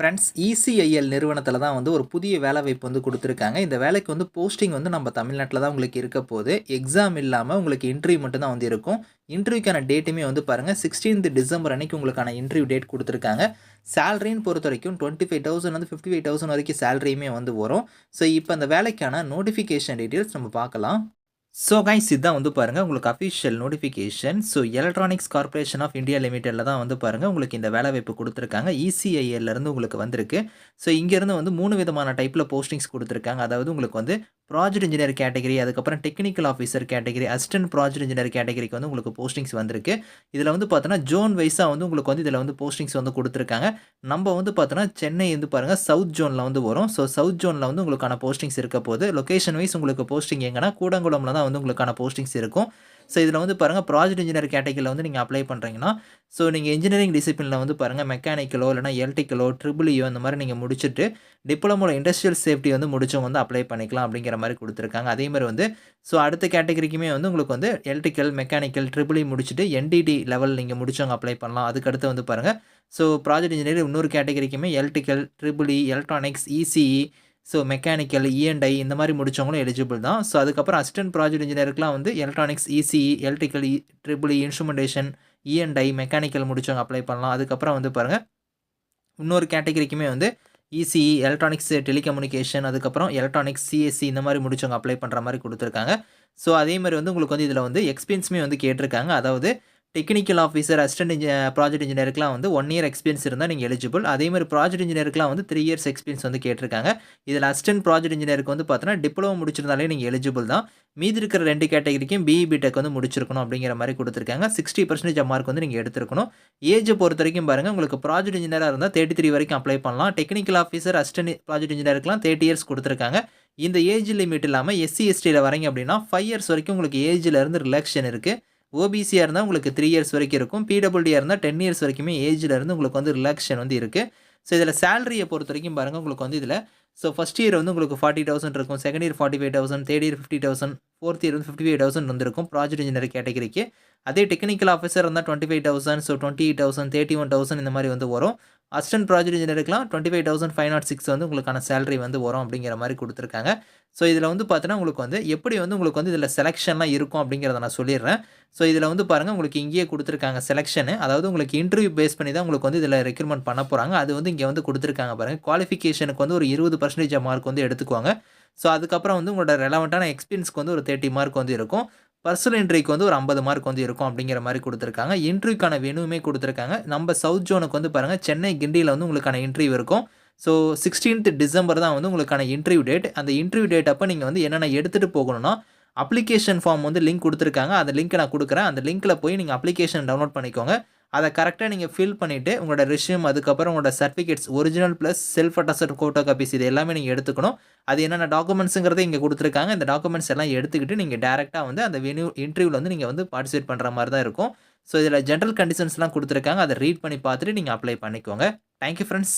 Friends ECIL நிறுவனத்தில் தான் வந்து ஒரு புதிய வேலைவாய்ப்பு வந்து கொடுத்துருக்காங்க. இந்த வேலைக்கு வந்து போஸ்டிங் வந்து நம்ம தமிழ்நாட்டில் தான் உங்களுக்கு இருக்க போகுது. எக்ஸாம் இல்லாமல் உங்களுக்கு இன்டர்வியூ மட்டும் தான் வந்து இருக்கும். இன்டர்வியூக்கான டேட்டுமே வந்து பாருங்கள் சிக்ஸ்டீன்த் டிசம்பர் அன்னைக்கு உங்களுக்கான இன்டர்வியூ டேட் கொடுத்துருக்காங்க. சேலரின்னு பொறுத்த வரைக்கும் டுவெண்ட்டி ஃபைவ் தௌசண்ட் வந்து ஃபிஃப்டி ஃபைவ் தௌசண்ட் வரைக்கும் சேலரியுமே வந்து வரும். ஸோ இப்போ அந்த வேலைக்கான நோட்டிஃபிகேஷன் டீட்டெயில்ஸ் நம்ம பார்க்கலாம். ஸோ கைஸ் இதுதான் வந்து பாருங்கள் உங்களுக்கு official notification so electronics corporation of India லிமிடெடில் தான் வந்து பாருங்கள் உங்களுக்கு இந்த வேலை வாய்ப்பு கொடுத்துருக்காங்க. E இசிஐஎல்லேருந்து உங்களுக்கு வந்திருக்கு. ஸோ இங்கேருந்து வந்து மூணு விதமான டைப்பில் போஸ்டிங்ஸ் கொடுத்துருக்காங்க. அதாவது உங்களுக்கு வந்து ப்ராஜெக்ட் இன்ஜினியர் கேட்டகரி அதுக்கப்புறம் technical officer category assistant project engineer கேட்டகரிக்கு வந்து உங்களுக்கு போஸ்டிங்ஸ் வந்திருக்கு. இதில் வந்து பார்த்தோன்னா ஜோன் வைஸாக வந்து உங்களுக்கு வந்து இதில் வந்து போஸ்டிங்ஸ் வந்து கொடுத்துருக்காங்க. நம்ம வந்து பார்த்தோன்னா சென்னை வந்து பாருங்கள் சவுத் ஜோனில் வந்து வரும். ஸோ சவுத் ஜோனில் வந்து உங்களுக்கான போஸ்டிங்ஸ் இருக்க போது லொகேஷன் வைஸ் உங்களுக்கு போஸ்டிங் எங்கன்னா கூடங்குளமில் தான் வந்து உங்களுக்கான போஸ்டிங்ஸ் இருக்கும். ஸோ இதில் வந்து பாருங்கள் ப்ராஜெக்ட் இன்ஜினியர் கேட்டகரியில் வந்து நீங்கள் அப்ளை பண்ணுறீங்கன்னா ஸோ நீங்கள் இன்ஜினியரிங் டிசிப்ளினில் வந்து பாருங்கள் மெக்கானிக்கலோ இல்லைனா எல்டிக்கலோ ட்ரிபிளியோ அந்த மாதிரி நீங்கள் முடிச்சுட்டு டிப்ளமோவில் இண்டஸ்ட்ரியல் சேஃப்டி வந்து முடிச்சவங்க வந்து அப்ளை பண்ணிக்கலாம் அப்படிங்கிற மாதிரி கொடுத்துருக்காங்க. அதே மாதிரி வந்து ஸோ அடுத்த கேட்டகரிக்குமே வந்து உங்களுக்கு வந்து எலக்ட்ரிக்கல் மெக்கானிக்கல் ட்ரிபிளி முடிச்சுட்டு என்டிடி லெவல் நீங்கள் முடிச்சவங்க அப்ளை பண்ணலாம். அதுக்கடுத்து வந்து பாருங்கள் ஸோ ப்ராஜெக்ட் இன்ஜினியர் இன்னொரு கேட்டகரிக்குமே electrical triple E electronics ECE so mechanical E N I இந்த மாதிரி முடிச்சவங்களும் எலிஜிபிள் தான். ஸோ அதுக்கப்புறம் அசிஸ்டன்ட் ப்ராஜெக்ட் இன்ஜினியருக்குலாம் வந்து electronics ECE electrical triple instrumentation E N I mechanical முடித்தவங்க அப்ளை பண்ணலாம். அதுக்கப்புறம் வந்து பாருங்கள் இன்னொரு கேட்டகரிக்குமே வந்து இசிஇ எலக்ட்ரானிக்ஸ் டெலிகம்யூனிகேஷன் அதுக்கப்புறம் எலக்ட்ரானிக்ஸ் சிஎஸ்சி இந்த மாதிரி முடிச்சவங்க அப்ளை பண்ணுற மாதிரி கொடுத்துருக்காங்க. ஸோ அதே மாதிரி வந்து உங்களுக்கு வந்து இதில் வந்து எக்ஸ்பீரியன்ஸுமே வந்து கேட்டிருக்காங்க. அதாவது டெக்னிக்கல் ஆஃபீஸர் அசிஸ்டன்ட் இன்ஜி ப்ராஜெக்ட் இன்ஜினியருக்குலாம் வந்து ஒன் இயர் எக்ஸ்பீரியன்ஸ் இருந்தால் நீங்கள் எலிஜிபிள் அதே மாதிரி ப்ராஜெக்ட் இன்ஜினியருக்குலாம் வந்து த்ரீ இயர்ஸ் எக்ஸ்பீரியன்ஸ் வந்து கேட்டிருக்காங்க. இதில் அசிஸ்டன்ட் ப்ராஜெக்ட் இன்ஜினியருக்கு வந்து பார்த்தோன்னா டிப்ளமோ முடிச்சிருந்தாலே நீங்கள் எலிஜிபிள் தான். மீதி இருக்கிற ரெண்டு கேட்டகரிக்கும் பிஇபிடெக் வந்து முடிச்சிருக்கணும் அப்படிங்கிற மாதிரி கொடுத்துருக்காங்க. சிக்ஸ்டி பர்சன்டேஜ் மார்க் வந்து நீங்கள் எடுத்துருக்கணும். ஏஜ் பொறுத்த வரைக்கும் பாருங்கள் உங்களுக்கு ப்ராஜெக்ட் இன்ஜினியராக இருந்தால் தேர்ட்டி த்ரீ வரைக்கும் அப்ளை பண்ணலாம். டெக்னிக்கல் ஆஃபீஸர் அசிஸ்டன்ட் ப்ராஜெக்ட் இன்ஜினியருக்குலாம் தேர்ட்டி இயர்ஸ் கொடுத்துருக்காங்க. இந்த ஏஜ் லிமிட் இல்லாமல் எஸ்சி எஸ்டியில் வரீங்க அப்படின்னா ஃபைவ் இயர்ஸ் வரைக்கும் உங்களுக்கு ஏஜில் இருந்து ரிலாக்ஷன் இருக்குது ஓபிசியாக இருந்தால் உங்களுக்கு த்ரீ இயர்ஸ் வரைக்கும் இருக்கும். பிடபிள்யூடியாக இருந்தால் டென் இயர்ஸ் வரைக்குமே ஏஜில் இருந்து உங்களுக்கு வந்து ரிலாக்ஷன் வந்து இருக்குது ஸோ இதில் சேலரியை பொறுத்த வரைக்கும் பாருங்கள் உங்களுக்கு வந்து இதில் ஸோ ஃபஸ்ட் இயர் வந்து உங்களுக்கு ஃபார்ட்டி தௌசண்ட் இருக்கும். Second year forty five thousand third year fifty thousand fourth year வந்து ஃபிஃப்டி ஃபைவ் தௌசண்ட் வந்துருக்கும் ப்ராஜெக்ட் இன்ஜினியர் கேட்டகரிக்கு அதே டெக்னிக்கல் ஆஃபீஸர் இருந்தால் twenty five thousand so twenty eight thousand thirty one thousand இந்த மாதிரி வந்து வரும். Assistant project இன்ஜினியருக்குலாம் twenty five thousand five nought six வந்து உங்களுக்கான சேலரி வந்து வரும் அப்படிங்கிற மாதிரி கொடுத்துருக்காங்க. ஸோ இதில் வந்து பார்த்தீங்கன்னா உங்களுக்கு வந்து எப்படி வந்து உங்களுக்கு வந்து இதில் செலெக்ஷன்லாம் இருக்கும் அப்படிங்கிறத நான் சொல்லிடுறேன். ஸோ இதில் வந்து பாருங்கள் உங்களுக்கு இங்கேயே கொடுத்துருக்காங்க செலெக்ஷனு அதாவது உங்களுக்கு இன்டர்வியூ பேஸ் பண்ணி தான் உங்களுக்கு வந்து இதில் ரெக்ரூட்மெண்ட் பண்ண போகிறாங்க அது வந்து இங்கே வந்து கொடுத்துருக்காங்க பாருங்கள் குவாலிஃபிகேஷனுக்கு வந்து ஒரு இருபது பர்சன்டேஜ் மார்க் வந்து எடுத்துக்குவாங்க. ஸோ அதுக்கப்புறம் வந்து உங்களோட ரெலவெண்ட்டான எக்ஸ்பீரியன்ஸ்க்கு வந்து ஒரு தேர்ட்டி மார்க் வந்து இருக்கும். பர்சனல் இன்ட்ரிக்கு வந்து ஒரு ஐம்பது மார்க் வந்து இருக்கும் அப்படிங்கிற மாதிரி கொடுத்துருக்காங்க. இன்ட்ரிவ்யூக்கான வெனுவுமே கொடுத்துருக்காங்க. நம்ம சவுத் ஜோனுக்கு வந்து பாருங்கள் சென்னை கிண்டியில் வந்து உங்களுக்கான இன்டர்வியூ இருக்கும். ஸோ சிக்ஸ்டீன்த் டிசம்பர் தான் வந்து உங்களுக்கான இன்டர்வியூ டேட் அந்த இன்டர்வியூ டேட் அப்போ நீங்கள் வந்து என்னென்ன எடுத்துகிட்டு போகணும்னா அப்ளிகேஷன் ஃபார்ம் வந்து லிங்க் கொடுத்துருக்காங்க. அந்த லிங்க்கை நான் கொடுக்குறேன். அந்த லிங்க்கில் போய் நீங்கள் அப்ளிகேஷன் டவுன்லோட் பண்ணிக்கோங்க. அதை கரெக்டாக நீங்கள் ஃபில் பண்ணிவிட்டு உங்களோட ரிஷ்யூம் அதுக்கப்புறம் உங்களோட certificates original plus self attest photo copies இது எல்லாமே நீங்கள் எடுத்துக்கணும். அது என்னென்ன டாக்குமெண்ட்ஸுங்கிறத இங்கே கொடுத்துருக்காங்க. இந்த டாக்குமெண்ட்ஸ் எல்லாம் எடுத்துக்கிட்டு நீங்கள் டேரெக்டாக வந்து அந்த வெனியூ இன்டர்வியூவில் வந்து நீங்கள் வந்து பார்ட்டிசிபேட் பண்ணுற மாதிரி தான் இருக்கும். ஸோ இதில் ஜென்ரல் கண்டிஷன்ஸ்லாம் கொடுத்துருக்காங்க. அதை ரீட் பண்ணி பார்த்துட்டு நீங்கள் அப்ளை பண்ணிக்கோங்க. Thank you friends